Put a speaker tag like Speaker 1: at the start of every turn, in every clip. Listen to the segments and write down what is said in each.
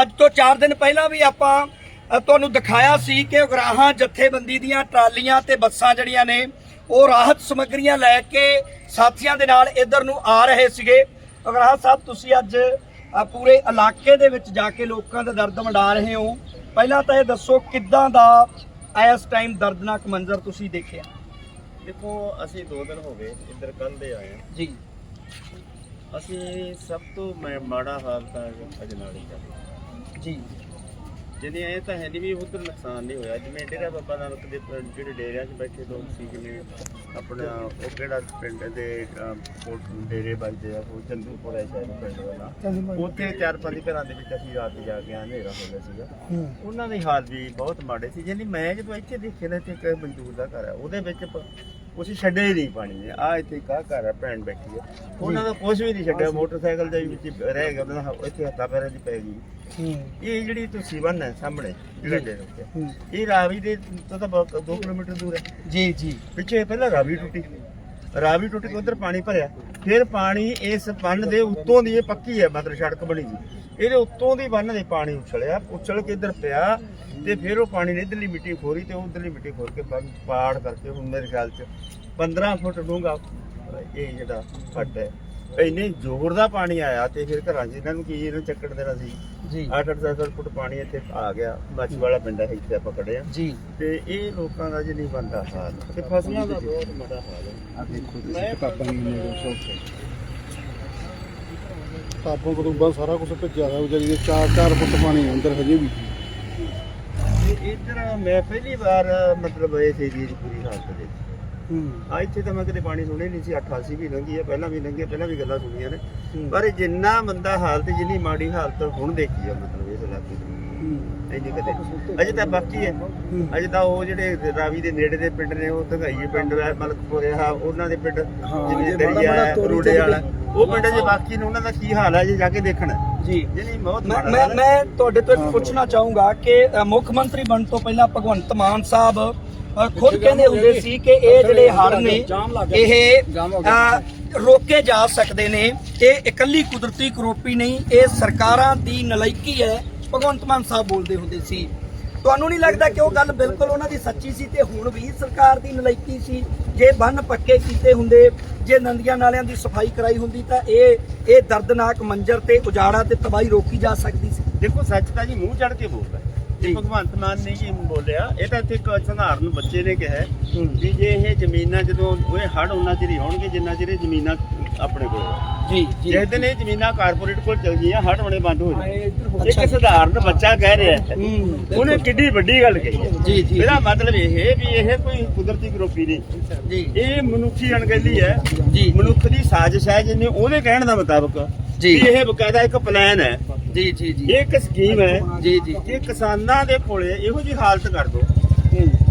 Speaker 1: ਅੱਜ ਤੋਂ 4 ਦਿਨ ਪਹਿਲਾਂ ਵੀ ਆਪਾਂ ਤੁਹਾਨੂੰ ਦਿਖਾਇਆ ਸੀ ਕਿ ਉਗਰਾਹਾਂ ਜਥੇਬੰਦੀ ਦੀਆਂ ਟਰਾਲੀਆਂ ਤੇ ਬੱਸਾਂ ਜਿਹੜੀਆਂ ਨੇ ਉਹ ਰਾਹਤ ਸਮੱਗਰੀਆਂ ਲੈ ਕੇ ਸਾਥੀਆਂ ਦੇ ਨਾਲ ਇੱਧਰ ਨੂੰ ਆ ਰਹੇ ਸੀਗੇ। ਉਗਰਾਹਾਂ ਸਾਹਿਬ ਤੁਸੀਂ ਅੱਜ ਪੂਰੇ ਇਲਾਕੇ ਦੇ ਵਿੱਚ ਜਾ ਕੇ ਲੋਕਾਂ ਦਾ ਦਰਦ ਵੰਡਾ ਰਹੇ ਹੋ। ਪਹਿਲਾਂ ਤਾਂ ਇਹ ਦੱਸੋ ਕਿੱਦਾਂ ਦਾ ਇਸ ਟਾਈਮ ਦਰਦਨਾਕ ਮੰਜ਼ਰ ਤੁਸੀਂ ਦੇਖਿਆ?
Speaker 2: ਦੇਖੋ ਅਸੀਂ 2 ਦਿਨ ਹੋ ਗਏ ਇੱਧਰ ਦੇ ਆਏ
Speaker 1: ਜੀ।
Speaker 2: ਅਸੀਂ ਸਭ ਤੋਂ ਮੈਂ ਮਾੜਾ ਹਾਲ ਤਾਂ ਅਜਨਾਲੀ ਦਾ।
Speaker 1: ਜੀ।
Speaker 2: ਜਿਹਨੇ ਇਹ ਤਾਂ ਹੈ ਨਹੀਂ ਵੀ ਉਧਰ ਨੁਕਸਾਨ ਨਹੀਂ ਹੋਇਆ। ਜਿਵੇਂ ਡੇਰਾ ਬਾਬਾ ਨਾਨਕ ਦੇ ਜਿਹੜੇ ਡੇਰਿਆਂ 'ਚ ਬੈਠੇ ਲੋਕ ਸੀ ਜਿਵੇਂ ਆਪਣਾ ਉਹ ਕਿਹੜਾ ਪਿੰਡ ਦੇ ਡੇਰੇ ਵੱਜਦੇ ਆ ਉਹ ਚੰਦੂਪੁਰ ਹੈ ਸ਼ਾਇਦ ਪਿੰਡ ਨਾਂ। ਉੱਥੇ ਚਾਰ ਪੰਜ ਘਰਾਂ ਦੇ ਵਿੱਚ ਅਸੀਂ ਰਾਤ ਜਾ ਕੇ ਹਨੇਰਾ ਹੋ ਗਿਆ ਸੀਗਾ। ਉਹਨਾਂ ਦੇ ਹਾਲ ਵੀ ਬਹੁਤ ਮਾੜੇ ਸੀ। ਜਿਹਨੀ ਮੈਂ ਜਦੋਂ ਇੱਥੇ ਦੇਖੇ ਨਾ ਤੇ ਇੱਕ ਮਨਜੂਰ ਦਾ ਘਰ ਹੈ ਉਹਦੇ ਵਿੱਚ ਕੁਛ ਛੱਡਿਆ ਹੀ ਨਹੀਂ ਪਾਣੀ। ਨੇ ਆ ਇੱਥੇ ਕਾ ਘਰ ਹੈ ਭੈਣ ਬੈਠੀ ਹੈ ਉਹਨਾਂ ਦਾ ਕੁਝ ਵੀ ਨਹੀਂ ਛੱਡਿਆ ਮੋਟਰਸਾਈਕਲ ਦੇ ਵਿੱਚ ਰਹਿ ਗਿਆ ਉਹਨਾਂ ਦਾ ਇੱਥੇ ਹੱਥਾਂ ਪੈਰਾਂ ਦੀ ਪੈ ਗਈ। ਇਹ ਜਿਹੜੀ ਤੁਸੀਂ ਬੰਨ ਹੈ ਸਾਹਮਣੇ ਜਿਹੜਾ ਉੱਤੇ ਇਹ ਰਾਵੀ ਦੇ ਤੋਂ ਤਾਂ 2 ਕਿਲੋਮੀਟਰ ਦੂਰ ਹੈ।
Speaker 1: ਜੀ ਜੀ।
Speaker 2: ਪਿੱਛੇ ਪਹਿਲਾਂ ਰਾਵੀ ਟੁੱਟੀ। ਰਾਵੀ ਟੁੱਟ ਕੇ ਉਧਰ ਪਾਣੀ ਭਰਿਆ। ਫਿਰ ਪਾਣੀ ਇਸ ਬੰਨ ਦੇ ਉੱਤੋਂ ਦੀ ਇਹ ਪੱਕੀ ਹੈ ਮਤਲਬ ਸੜਕ ਬਣੀ ਸੀ ਇਹਦੇ ਉੱਤੋਂ ਦੀ ਬੰਨ ਦੇ ਪਾਣੀ ਉਛਲਿਆ ਉਛਲ ਕੇ ਇੱਧਰ ਪਿਆ। ਤੇ ਫਿਰ ਉਹ ਪਾਣੀ ਨੇ ਇੱਧਰਲੀ ਮਿੱਟੀ ਖੋਰੀ ਤੇ ਉਧਰਲੀ ਮਿੱਟੀ ਖੋਰ ਕੇ ਪਾੜ ਕਰਕੇ ਹੁਣ ਮੇਰੇ ਖਿਆਲ ਚ 15 ਫੁੱਟ ਡੂੰਘਾ ਇਹ ਜਿਹੜਾ ਫੱਟ ਹੈ। ਇੰਨੇ ਜ਼ੋਰ ਦਾ ਪਾਣੀ ਆਇਆ ਤੇ ਫਿਰ ਘਰਾਂ 'ਚ ਇਹਨਾਂ ਨੂੰ ਕੀ ਇਹਨੂੰ ਚੱਕੜ ਦੇਣਾ ਸੀ?
Speaker 1: ਜੀ।
Speaker 2: 8-10 ਫੁੱਟ ਪਾਣੀ ਇੱਥੇ ਆ ਗਿਆ ਮਾਚੀ ਵਾਲਾ ਪਿੰਡ ਹੈ ਇੱਥੇ ਆਪਾਂ ਖੜੇ ਆ
Speaker 1: ਜੀ।
Speaker 2: ਤੇ ਇਹ ਲੋਕਾਂ ਦਾ ਜੇ ਨਹੀਂ ਬਣਦਾ ਹਾਲ ਤੇ ਫਸਲਾਂ ਦਾ ਬਹੁਤ ਮਾੜਾ ਹਾਲ ਹੈ।
Speaker 3: ਆ ਦੇਖੋ ਤੁਸੀਂ ਕਿਤਾਬਾਂ ਨਹੀਂ ਨੇ ਦੋਸਤੋ ਕਿਤਾਬਾਂ ਕਤੂਬਾਂ ਸਾਰਾ ਕੁਝ ਭੇਜਿਆ ਹੋਇਆ ਵਿਚਾਰੀ ਦੇ 4-4 ਫੁੱਟ ਪਾਣੀ ਅੰਦਰ ਹਜੇ ਵੀ।
Speaker 2: ਇੱਧਰ ਮੈਂ ਪਹਿਲੀ ਵਾਰ ਮਤਲਬ ਇਸ ਏਰੀਏ ਦੀ ਪੂਰੀ ਹਾਲਤ ਦੇ
Speaker 3: ਹੂੰ।
Speaker 2: ਆ ਇੱਥੇ ਤਾਂ ਮੈਂ ਕਦੇ ਪਾਣੀ ਸੁਣਿਆ ਨਹੀਂ ਸੀ 88 ਵੀ ਲੰਘੀ ਹੈ ਪਹਿਲਾਂ ਵੀ ਲੰਘੀ ਪਹਿਲਾਂ ਵੀ ਗੱਲਾਂ ਸੁਣੀਆਂ ਨੇ।
Speaker 3: ਹੂੰ।
Speaker 2: ਪਰ ਜਿੰਨਾ ਮੰਦਾ ਹਾਲਤ ਜਿੰਨੀ ਮਾੜੀ ਹਾਲਤ ਹੁਣ ਦੇਖੀ ਹੈ ਮਤਲਬ ਇਸ ਇਲਾਕੇ ਦੀ। ਇੰਨੀ ਕਦੇ। ਅਜੇ ਤਾਂ ਬਾਕੀ ਹੈ। ਅਜੇ ਤਾਂ ਉਹ ਜਿਹੜੇ ਰਾਵੀ ਦੇ ਨੇੜੇ ਦੇ ਪਿੰਡ ਨੇ ਉਹ ਧਗਾਈਏ ਪਿੰਡ ਹੈ ਮਲਕਪੁਰੇ ਆ ਉਹਨਾਂ ਦੇ ਪਿੰਡ ਜਿਵੇਂ
Speaker 3: ਮਾੜਾ
Speaker 2: ਦਰਿਆ
Speaker 3: ਮਾੜਾ
Speaker 2: ਹੈ,
Speaker 3: ਤੋਰੀ
Speaker 2: ਰੋਡੇ
Speaker 3: ਤੇ
Speaker 2: ਵਾਲਾ। ਉਹ ਪਿੰਡ ਜੇ ਬਾਕੀ ਨੇ ਉਹਨਾਂ ਦਾ ਕੀ ਹਾਲ ਹੈ ਜੇ ਜਾ ਕੇ ਦੇਖਣਾ।
Speaker 1: ਜੀ।
Speaker 2: ਜਿਹਨੀ ਬਹੁਤ
Speaker 1: ਮੈਂ ਮੈਂ। ਮੈਂ ਤੁਹਾਡੇ ਤੋਂ ਇੱਕ ਪੁੱਛਣਾ ਚਾਹੂੰਗਾ ਕਿ ਅ, ਮੁੱਖ ਮੰਤਰੀ ਬਣਨ ਤੋਂ ਪਹਿਲਾਂ ਭਗਵੰਤ ਮਾਨ ਸਾਹਿਬ ਅ, ਖੁਦ ਕਹਿੰਦੇ ਹੁੰਦੇ ਸੀ ਕਿ ਇਹ ਜਿਹੜੇ ਹੜ੍ਹ ਨੇ ਇਹ ਅ, ਰੋਕੇ ਜਾ ਸਕਦੇ ਨੇ। ਇਹ ਇਕੱਲੀ ਕੁਦਰਤੀ ਕਰੋਪੀ ਨਹੀਂ ਇਹ ਸਰਕਾਰਾਂ ਦੀ ਨਲਾਇਕੀ ਹੈ ਭਗਵੰਤ ਮਾਨ ਸਾਹਿਬ ਬੋਲਦੇ ਹੁੰਦੇ ਸੀ। ਤੁਹਾਨੂੰ ਨਹੀਂ ਲੱਗਦਾ ਕਿ ਉਹ ਗੱਲ ਬਿਲਕੁਲ ਉਹਨਾਂ ਦੀ ਸੱਚੀ ਸੀ ਤੇ ਹੁਣ ਵੀ ਸਰਕਾਰ ਦੀ ਨਲਾਇਕੀ ਸੀ ਜੇ ਬੰਨ ਪੱਕੇ ਕੀਤੇ ਹੁੰਦੇ ਜੇ ਨੰਦੀਆਂ ਨਾਲਿਆਂ ਦੀ ਸਫ਼ਾਈ ਕਰਾਈ ਹੁੰਦੀ ਤਾਂ ਇਹ ਇਹ ਦਰਦਨਾਕ ਮੰਜ਼ਰ ਤੇ ਉਜਾੜਾ ਤੇ ਤਬਾਹੀ ਰੋਕੀ ਜਾ ਸਕਦੀ ਸੀ
Speaker 2: ਦੇਖੋ ਸੱਚ ਤਾਂ ਜੀ ਮੂੰਹ ਚੜ ਕੇ ਬੋਲਦਾ
Speaker 1: ਜੀ।
Speaker 2: ਭਗਵੰਤ ਮਾਨ ਨੇ ਜੀ ਬੋਲਿਆ ਇਹ ਤਾਂ ਇੱਥੇ ਇੱਕ ਸਧਾਰਨ ਬੱਚੇ ਨੇ ਕਿਹਾ। ਵੀ ਜੇ ਇਹ ਜ਼ਮੀਨਾਂ ਜਦੋਂ ਉਹ ਹੜ ਉਹਨਾਂ ਚਿਰ ਹੀ ਹੋਣਗੇ ਜਿੰਨਾ ਚਿਰ ਇਹ ਜ਼ਮੀਨਾਂ ਆਪਣੇ ਕੋਲ। ਆ।
Speaker 1: ਜੀ।
Speaker 2: ਜਿਸ ਦਿਨ ਇਹ ਜ਼ਮੀਨਾਂ ਕਾਰਪੋਰੇਟ ਕੋਲ ਚਲ ਗਈਆਂ ਹੜ ਹੋਣੇ ਬੰਦ ਹੋ
Speaker 1: ਅੱਛਾ
Speaker 2: ਇੱਕ ਸਧਾਰਨ ਬੱਚਾ ਕਹਿ ਰਿਹਾ ਹੈ। ਉਹਨੇ ਕਿੱਡੀ ਵੱਡੀ ਗੱਲ ਕਹੀ ਹੈ।
Speaker 1: ਜੀ ਜੀ।
Speaker 2: ਇਹਦਾ ਮਤਲਬ ਇਹ ਵੀ ਇਹ ਕੋਈ ਕੁਦਰਤੀ ਕਰੋਪੀ ਨਹੀਂ।
Speaker 1: ਜੀ।
Speaker 2: ਇਹ ਮਨੁੱਖੀ ਅਣਗਹਿਲੀ ਹੈ।
Speaker 1: ਜੀ।
Speaker 2: ਮਨੁੱਖ ਦੀ ਸਾਜ਼ਿਸ਼ ਹੈ ਜਿਹਨੇ ਉਹਦੇ ਕਹਿਣ ਦਾ ਮੁਤਾਬਕ
Speaker 1: ਜੀ।
Speaker 2: ਇਹ ਬਕਾਇਦਾ ਇੱਕ ਪਲਾਨ ਹੈ।
Speaker 1: ਜੀ ਜੀ ਜੀ।
Speaker 2: ਇਹ ਇੱਕ ਸਕੀਮ ਹੈ।
Speaker 1: ਜੀ ਜੀ।
Speaker 2: ਕਿ ਕਿਸਾਨਾਂ ਦੇ ਕੋਲੇ ਇਹੋ ਜੀ ਹਾਲਤ ਕਰ ਦੋ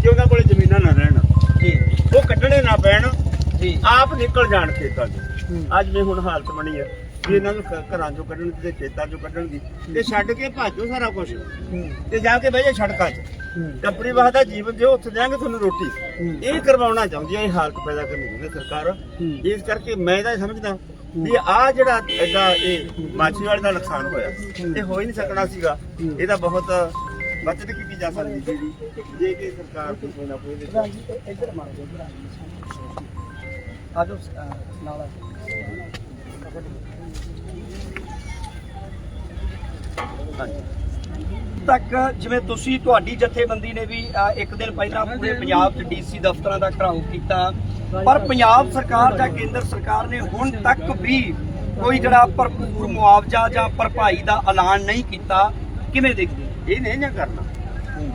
Speaker 2: ਕਿ ਉਹਨਾਂ ਕੋਲੇ ਜ਼ਮੀਨਾਂ ਨਾ ਰਹਿਣ।
Speaker 1: ਜੀ।
Speaker 2: ਉਹ ਕੱਢਣੇ ਨਾ ਪੈਣ।
Speaker 1: ਜੀ।
Speaker 2: ਆਪ ਨਿਕਲ ਜਾਣ ਖੇਤਾਂ 'ਚ। ਅੱਜ ਵੀ ਹੁਣ ਹਾਲਤ ਬਣੀ ਹੈ ਕਿ ਇਹਨਾਂ ਨੂੰ ਘ- ਘਰਾਂ 'ਚੋਂ ਕੱਢਣ ਦੀ ਤੇ ਖੇਤਾਂ 'ਚੋਂ ਕੱਢਣ ਦੀ। ਤੇ ਛੱਡ ਕੇ ਭਾਜੋ ਸਾਰਾ ਕੁਝ ਤੇ ਜਾ ਕੇ ਬਹਿ ਜਾ ਸੜਕਾਂ 'ਚ।
Speaker 1: ਹੂੰ,
Speaker 2: ਟੱਪਰੀ ਵਾਹ ਦਾ ਜੀਵਨ ਦਿਓ ਉੱਥੇ ਦੇਾਂਗੇ ਤੁਹਾਨੂੰ ਰੋਟੀ। ਇਹ ਕਰਵਾਉਣਾ ਚਾਹੁੰਦੀ ਹੈ ਇਹ ਹਾਲਤ ਪੈਦਾ ਕਰਨੀ ਚਾਹੁੰਦੀ ਹੈ ਸਰਕਾਰ। ਇਸ ਕਰਕੇ ਮੈਂ ਤਾਂ ਇਹ ਸਮਝਦਾ ਵੀ ਆ ਜਿਹੜਾ ਐਡਾ ਇਹ ਮਾਛੀਵਾੜੇ ਦਾ ਨੁਕਸਾਨ ਹੋਇਆ ਇਹ ਹੋ ਹੀ ਨਹੀਂ ਸਕਣਾ ਸੀਗਾ। ਇਹਦਾ ਬਹੁਤ ਬਚਤ ਕੀਤੀ ਜਾ ਸਕਦੀ ਸੀ ਜੇ ਕਿ ਸਰਕਾਰ ਕੋਈ ਨਾ ਕੋਈ ਇਹਦੇ 'ਚ
Speaker 1: ਇੱਧਰ ਮਾਰ ਦਿਓ, ਇੱਧਰ ਆ ਜਾਓ। ਆ ਨਾਲ ਆ ਜਾਓ। ਤੱਕ ਜਿਵੇਂ ਤੁਸੀਂ ਤੁਹਾਡੀ ਜਥੇਬੰਦੀ ਨੇ ਵੀ ਅ, ਇੱਕ ਦਿਨ ਪਹਿਲਾਂ ਪੂਰੇ ਪੰਜਾਬ 'ਚ ਡੀਸੀ ਦਫ਼ਤਰਾਂ ਦਾ ਘਰਾਓ ਕੀਤਾ ਪਰ ਪੰਜਾਬ ਸਰਕਾਰ ਜਾਂ ਕੇਂਦਰ ਸਰਕਾਰ ਨੇ ਹੁਣ ਤੱਕ ਵੀ ਕੋਈ ਜਿਹੜਾ ਭਰਪੂਰ ਮੁਆਵਜ਼ਾ ਜਾਂ ਭਰਪਾਈ ਦਾ ਐਲਾਨ ਨਹੀਂ ਕੀਤਾ। ਕਿਵੇਂ ਦੇਖਦੇ ਹੋ?
Speaker 2: ਇਹ ਨਹੀਂ ਨਾ ਕਰਨਾ।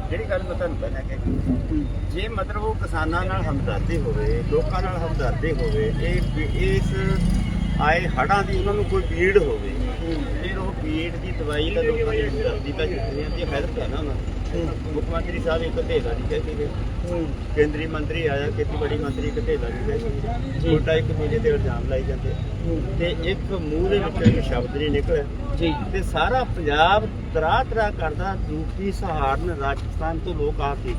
Speaker 2: ਜਿਹੜੀ ਗੱਲ ਮੈਂ ਤੁਹਾਨੂੰ ਪਹਿਲਾਂ ਕਹੀ ਜੇ ਮਤਲਬ ਉਹ ਕਿਸਾਨਾਂ ਨਾਲ ਹਮਦਰਦੀ ਹੋਵੇ, ਲੋਕਾਂ ਨਾਲ ਹਮਦਰਦੀ ਹੋਵੇ, ਇਹ ਇਸ ਆਏ ਹੜਾਂ ਦੀ ਉਹਨਾਂ ਨੂੰ ਕੋਈ ਪੀੜ ਹੋਵੇ, ਫਿਰ ਉਹ ਪੀੜ ਦੀ ਦਵਾਈ ਤਾਂ ਲੋਕਾਂ ਦੀ ਹਮਦਰਦੀ ਤਾਂ ਜਿੱਤਿਆਂ ਦੀ ਹੈਲਪ ਹੈ ਨਾ ਉਹਨਾਂ ਨੂੰ। ਮੁੱਖ ਮੰਤਰੀ ਸਾਹਿਬ ਇੱਕ ਢੇਲਾ ਨਹੀਂ ਕਹਿ ਸੀਗੇ ਕੇਂਦਰੀ ਮੰਤਰੀ ਆਇਆ ਖੇਤੀਬਾੜੀ ਮੰਤਰੀ ਇੱਕ ਢੇਲਾ ਨਹੀਂ ਕਹਿ ਸੀਗੇ ਛੋਟਾ ਇੱਕ ਦੂਜੇ ਤੇ ਇਲਜ਼ਾਮ ਲਾਈ ਜਾਂਦੇ। ਤੇ ਇੱਕ ਮੂੰਹ ਦੇ ਵਿੱਚੋਂ ਇੱਕ ਸ਼ਬਦ ਨਹੀਂ ਨਿਕਲਿਆ।
Speaker 1: ਜੀ।
Speaker 2: ਤੇ ਸਾਰਾ ਪੰਜਾਬ ਤਰਾ ਤਰਾ ਕਰਦਾ ਯੂਪੀ ਸਹਾਰਨ ਰਾਜਸਥਾਨ ਤੋਂ ਲੋਕ ਆ ਕੇ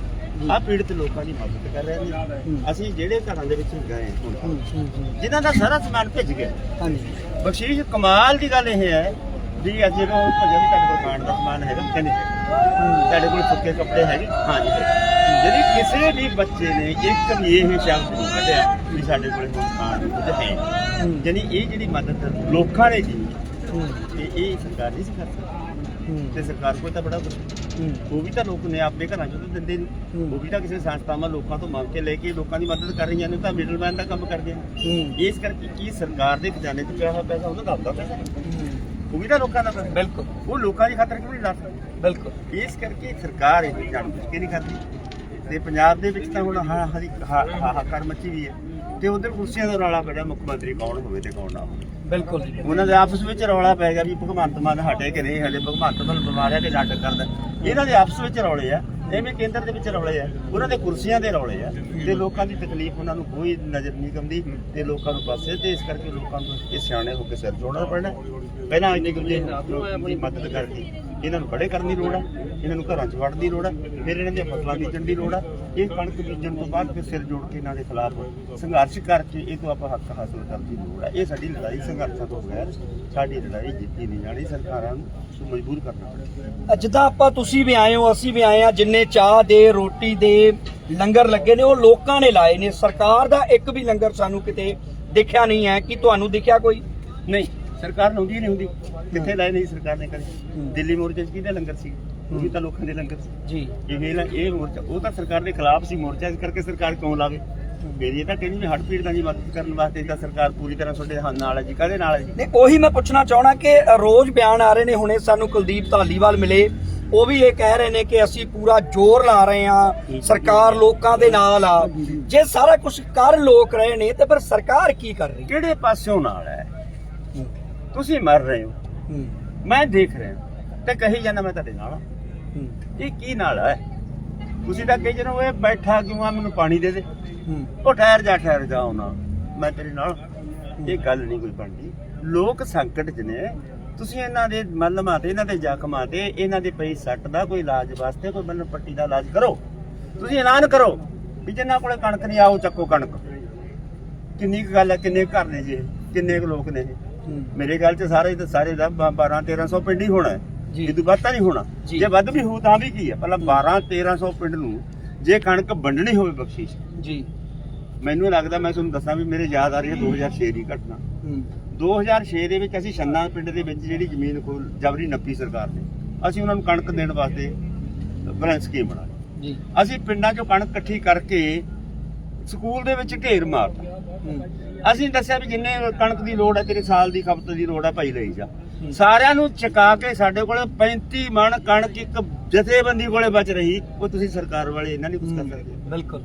Speaker 2: ਆ ਪੀੜਤ ਲੋਕਾਂ ਦੀ ਮਦਦ ਕਰ ਰਹੇ ਨੇ। ਅਸੀਂ ਜਿਹੜੇ ਘਰਾਂ ਦੇ ਵਿੱਚ ਗਏ। ਜਿਨ੍ਹਾਂ ਦਾ ਸਾਰਾ ਸਮਾਨ ਭਿੱਜ ਗਿਆ।
Speaker 1: ਹਾਂਜੀ।
Speaker 2: ਬਖਸ਼ੀਸ਼ ਕਮਾਲ ਦੀ ਗੱਲ ਇਹ ਹੈ ਜੀ ਅੱਜ ਜਦੋਂ ਉਹ ਭੱਜਿਆ ਵੀ ਤੁਹਾਡੇ ਕੋਲ ਖਾਣ ਦਾ ਸਮਾਨ ਹੈਗਾ ਕਹਿੰਦੇ ਤੁਹਾਡੇ ਕੋਲ ਸੁੱਕੇ ਕੱਪੜੇ ਹੈਗੇ? ਹਾਂ ਜੀ ਜਿਹੜੀ ਕਿਸੇ ਵੀ ਬੱਚੇ ਨੇ ਇੱਕ ਵੀ ਇਹ ਸ਼ਬਦ ਨਹੀਂ ਕੱਢਿਆ ਵੀ ਸਾਡੇ ਕੋਲ ਹੁਣ ਖਾਣ ਨੂੰ ਕੁਝ ਹੈ ਨਹੀਂ। ਜਾਣੀ ਇਹ ਜਿਹੜੀ ਮਦਦ ਲੋਕਾਂ ਨੇ ਕੀਤੀ ਇਹ ਇਹ ਸਰਕਾਰ ਨਹੀਂ ਸੀ ਕਰ ਸਕਦੀ। ਤੇ ਸਰਕਾਰ ਕੋਈ ਤਾਂ ਬੜਾ ਕੁਛ ਉਹ ਵੀ ਤਾਂ ਲੋਕ ਨੇ ਆਪਣੇ ਘਰਾਂ ਚੋਂ ਤਾਂ ਦਿੰਦੇ ਨੇ। ਉਹ ਵੀ ਤਾਂ ਕਿਸੇ ਸੰਸਥਾਵਾਂ ਲੋਕਾਂ ਤੋਂ ਮੰਗ ਕੇ ਲੈ ਕੇ ਲੋਕਾਂ ਦੀ ਮਦਦ ਕਰ ਰਹੀਆਂ ਨੇ ਤਾਂ ਮਿਡਲਮੈਨ ਦਾ ਕੰਮ ਕਰਦੇ ਨੇ। ਇਸ ਕਰਕੇ ਕੀ ਸਰਕਾਰ ਦੇ ਖਜ਼ਾਨੇ 'ਚ ਪਿਆ ਹੋਇਆ ਪੈਸਾ ਉਹਨਾਂ ਦਾ ਆਪਦਾ ਪੈਸਾ। ਹੈ। ਉਹ ਵੀ ਤਾਂ ਲੋਕਾਂ ਦਾ।
Speaker 1: ਬਿਲਕੁਲ।
Speaker 2: ਉਹ ਲੋਕਾਂ ਦੀ ਖਾਤਰ ਕਿਉਂ ਨਹੀਂ ਸਕਦੀ?
Speaker 1: ਬਿਲਕੁਲ।
Speaker 2: ਇਸ ਕਰਕੇ ਸਰਕਾਰ ਇਹ ਜਾਣ ਬੁੱਝ ਕੇ ਨਹੀਂ ਕਰਦੀ ਤੇ ਪੰਜਾਬ ਦੇ ਵਿੱਚ ਤਾਂ ਹੁਣ ਹਾ ਹਾਹਾਕਾਰ ਮੱਚੀ ਵੀ ਹੈ। ਤੇ ਉਧਰ ਕੁਰਸੀਆਂ ਦਾ ਰੌਲਾ ਪਿਆ ਮੁੱਖ ਮੰਤਰੀ ਕੌਣ ਹੋਵੇ ਤੇ ਕੌਣ ਨਾ ਹੋਵੇ।
Speaker 1: ਬਿਲਕੁਲ ਜੀ
Speaker 2: ਉਹਨਾਂ ਦੇ ਆਪਸ ਵਿੱਚ ਰੌਲਾ ਪੈ ਗਿਆ ਵੀ ਭਗਵੰਤ ਮਾਨ ਹਟੇ ਕਿ ਨਹੀਂ ਹਲੇ ਭਗਵੰਤ ਮਾਨ ਬਿਮਾਰ ਹੈ ਕਿ ਕਰਦਾ ਇਹਨਾਂ ਦੇ ਆਪਸ ਵਿੱਚ ਰੌਲੇ ਆ ਐਵੇਂ ਕੇਂਦਰ ਦੇ ਵਿੱਚ ਰੌਲੇ ਆ ਉਹਨਾਂ ਦੇ ਕੁਰਸੀਆਂ ਦੇ ਰੌਲੇ ਆ। ਤੇ ਲੋਕਾਂ ਦੀ ਤਕਲੀਫ ਉਹਨਾਂ ਨੂੰ ਕੋਈ ਨਜ਼ਰ ਨਹੀਂ ਕੰਦੀ ਤੇ ਲੋਕਾਂ ਨੂੰ ਪਾਸੇ ਤੇ ਇਸ ਕਰਕੇ ਲੋਕਾਂ ਨੂੰ ਇਹ ਸਿਆਣੇ ਹੋ ਕੇ ਸਿਰ ਜੋੜਨਾ ਪੈਣਾ। ਪਹਿਲਾਂ ਇੰਨੇ ਗੁੰਜੇ ਦੀ ਮਦਦ ਕਰਕੇ ਇਹਨਾਂ ਨੂੰ ਖੜੇ ਕਰਨ ਦੀ ਲੋੜ ਆ ਇਹਨਾਂ ਨੂੰ ਘਰਾਂ 'ਚ ਵੜਨ ਦੀ ਲੋੜ ਆ ਫਿਰ ਇਹਨਾਂ ਦੀਆਂ ਫਸਲਾਂ ਦੀ ਲੋੜ ਆ। ਇਹ ਕਣਕ ਬੀਜਣ ਤੋਂ ਬਾਅਦ ਫਿਰ ਸਿਰ ਜੋੜ ਕੇ ਇਹਨਾਂ ਦੇ ਖਿਲਾਫ ਸੰਘਰਸ਼ ਕਰਕੇ ਇਹ ਤੋਂ ਆਪਾਂ ਹੱਕ ਹਾਸਲ ਕਰਨ ਦੀ ਲੋੜ ਆ। ਇਹ ਸਾਡੀ ਲੜਾਈ ਸੰਘਰਸ਼ਾਂ ਤੋਂ ਬਗੈਰ ਸਾਡੀ ਲੜਾਈ ਜਿੱਤੀ ਨਹੀਂ ਜਾਣੀ ਸਰਕਾਰਾਂ ਨੂੰ ਮਜਬੂਰ ਕਰਨਾ ਪੜੇਗਾ
Speaker 1: ਜਿੱਦਾਂ ਆਪਾਂ ਤੁਸੀਂ ਵੀ ਆਏ ਹੋ ਅਸੀਂ ਵੀ ਆਏ ਆ ਜਿੰਨੇ ਚਾਹ ਦੇ ਰੋਟੀ ਦੇ ਲੰਗਰ ਲੱਗੇ ਨੇ ਉਹ ਲੋਕਾਂ ਨੇ ਲਾਏ ਨੇ। ਸਰਕਾਰ ਦਾ ਇੱਕ ਵੀ ਲੰਗਰ ਸਾਨੂੰ ਕਿਤੇ ਦਿਖਿਆ ਨਹੀਂ ਹੈ। ਕਿ ਤੁਹਾਨੂੰ ਦਿਖਿਆ ਕੋਈ?
Speaker 2: ਨਹੀਂ ਸਰਕਾਰ ਲਾਉਂਦੀ ਹੀ ਨਹੀਂ ਹੁੰਦੀ। ਕਿੱਥੇ ਲਾਏ ਨਹੀਂ ਸਰਕਾਰ ਨੇ ਕਦੇ? ਦਿੱਲੀ ਮੋਰਚੇ 'ਚ ਕਿਹਦੇ ਲੰਗਰ ਸੀ? ਉਹ ਤਾਂ ਲੋਕਾਂ ਦੇ ਲੰਗਰ ਸੀ।
Speaker 1: ਜੀ।
Speaker 2: ਇਹ ਇਹ ਇਹ ਮੋਰਚਾ ਉਹ ਤਾਂ ਸਰਕਾਰ ਦੇ ਖਿਲਾਫ ਸੀ ਮੋਰਚਾ ਇਸ ਕਰਕੇ ਸਰਕਾਰ ਕਿਉਂ ਲਾਵੇ? ਮੇਰੀ ਇਹ ਤਾਂ ਕਹਿੰਦੀ ਵੀ ਹੜ੍ਹ ਪੀੜਤਾਂ ਦੀ ਮਦਦ ਕਰਨ ਵਾਸਤੇ ਤਾਂ ਸਰਕਾਰ ਪੂਰੀ ਤਰ੍ਹਾਂ ਤੁਹਾਡੇ ਹੱਥ ਨਾਲ ਹੈ ਜੀ। ਕਾਹਦੇ ਨਾਲ ਹੈ ਜੀ?
Speaker 1: ਨਹੀਂ ਉਹੀ ਮੈਂ ਪੁੱਛਣਾ ਚਾਹਣਾ ਕਿ ਰੋਜ਼ ਬਿਆਨ ਆ ਰਹੇ ਨੇ ਹੁਣੇ ਸਾਨੂੰ ਕੁਲਦੀਪ ਧਾਲੀਵਾਲ ਮਿਲੇ। ਉਹ ਵੀ ਇਹ ਕਹਿ ਰਹੇ ਨੇ ਕਿ ਅਸੀਂ ਪੂਰਾ ਜ਼ੋਰ ਲਾ ਰਹੇ ਹਾਂ ਸਰਕਾਰ ਲੋਕਾਂ ਦੇ ਨਾਲ ਆ। ਜੇ ਸਾਰਾ ਕੁਝ ਕਰ ਲੋਕ ਰਹੇ ਨੇ ਤੇ ਫਿਰ ਸਰਕਾਰ ਕੀ ਕਰ ਰਹੀ?
Speaker 2: ਕਿਹੜੇ ਪਾਸਿਓਂ ਨਾਲ ਹੈ? ਤੁਸੀਂ ਮਰ ਰਹੇ ਹੋ।
Speaker 1: ਹੂੰ।
Speaker 2: ਮੈਂ ਦੇਖ ਰਿਹਾ। ਤੇ ਕਹੀ ਜਾਂਦਾ ਮੈਂ ਤੁਹਾਡੇ ਨਾਲ ਹਾਂ।
Speaker 1: ਹੂੰ।
Speaker 2: ਇਹ ਕੀ ਨਾਲ ਹੈ? ਤੁਸੀਂ ਤਾਂ ਕਹੀ ਜਦੋਂ ਇਹ ਬੈਠਾ ਕਿਉਂ ਆ ਮੈਨੂੰ ਪਾਣੀ ਦੇ ਦੇ।
Speaker 1: ਹੂੰ।
Speaker 2: ਉਹ ਠਹਿਰ ਜਾ ਠਹਿਰ ਜਾ ਉਹਨਾਂ ਮੈਂ ਤੇਰੇ ਨਾਲ ਇਹ ਗੱਲ ਨਹੀਂ ਕੋਈ ਬਣਦੀ। ਲੋਕ ਸੰਕਟ 'ਚ ਨੇ। ਤੁਸੀਂ ਇਹਨਾਂ ਦੇ ਮਲਮਾਂ ਤੇ ਇਹਨਾਂ ਦੇ ਜ਼ਖਮਾਂ ਤੇ ਇਹਨਾਂ ਦੇ ਪਈ ਸੱਟ ਦਾ ਕੋਈ ਇਲਾਜ ਵਾਸਤੇ ਕੋਈ ਬੰਨ ਪੱਟੀ ਦਾ ਇਲਾਜ ਕਰੋ। ਤੁਸੀਂ ਐਲਾਨ ਕਰੋ ਵੀ ਜਿੰਨਾ ਕੋਲੇ ਕਣਕ ਨਹੀਂ ਆਓ ਚੱਕੋ ਕਣਕ। ਕਿੰਨੀ ਕੁ ਗੱਲ ਹੈ ਕਿੰਨੇ ਘਰ ਨੇ ਜੀ? ਕਿੰਨੇ ਕੁ ਲੋਕ ਨੇ ਮੇਰੇ ਗੱਲ 'ਚ ਸਾਰੇ ਸਾਰੇ ਦਾ 12 1300 ਪਿੰਡ ਹੀ ਹੋਣਾ ਹੈ।
Speaker 1: ਜੀ।
Speaker 2: ਇਹ ਤੋਂ ਵੱਧ ਤਾਂ ਨਹੀਂ ਹੋਣਾ।
Speaker 1: ਜੀ।
Speaker 2: ਜੇ ਵੱਧ ਵੀ ਹੋ ਤਾਂ ਵੀ ਕੀ ਹੈ। ਪਹਿਲਾਂ 12 1300 ਪਿੰਡ ਨੂੰ ਜੇ ਕਣਕ ਵੰਡਣੀ ਹੋਵੇ ਬਖਸ਼ਿਸ਼।
Speaker 1: ਜੀ।
Speaker 2: ਮੈਨੂੰ ਲੱਗਦਾ ਮੈਂ ਤੁਹਾਨੂੰ ਦੱਸਾਂ ਵੀ ਮੇਰੇ ਯਾਦ ਆ ਰਹੀ ਹੈ 2006 ਦੀ ਘਟਨਾ।
Speaker 1: ਹੂੰ।
Speaker 2: 2006 ਦੇ ਵਿੱਚ ਅਸੀਂ ਛੰਨਾ ਪਿੰਡ ਦੇ ਵਿੱਚ ਜਿਹੜੀ ਜ਼ਮੀਨ ਕੋਲ ਜਬਰੀ ਨੱਪੀ ਸਰਕਾਰ ਨੇ। ਅਸੀਂ ਉਹਨਾਂ ਨੂੰ ਕਣਕ ਦੇਣ ਵਾਸਤੇ ਬਣਾ ਸਕੀਮ ਬਣਾ ਲਈ।
Speaker 1: ਜੀ।
Speaker 2: ਅਸੀਂ ਪਿੰਡਾਂ 'ਚੋਂ ਕਣਕ ਇਕੱਠੀ ਕਰਕੇ ਸਕੂਲ ਦੇ ਵਿੱਚ ਢੇਰ ਮਾਰਤਾ।
Speaker 1: ਹੂੰ।
Speaker 2: ਅਸੀਂ ਦੱਸਿਆ ਵੀ ਜਿੰਨੇ ਕਣਕ ਦੀ ਲੋੜ ਹੈ ਤੇਰੇ ਸਾਲ ਦੀ ਖਪਤ ਦੀ ਲੋੜ ਹੈ ਭਾਈ ਲਈ ਜਾ। ਸਾਰਿਆਂ ਨੂੰ ਚਕਾ ਕੇ ਸਾਡੇ ਕੋਲੇ 35 ਮਣ ਕਣਕ ਇੱਕ ਜਥੇਬੰਦੀ ਕੋਲੇ ਬਚ ਰਹੀ ਉਹ ਤੁਸੀਂ ਸਰਕਾਰ ਵਾਲੇ ਇਹਨਾਂ ਨਹੀਂ ਕੁਝ ਕਰ ਸਕਦੇ।
Speaker 1: ਬਿਲਕੁਲ।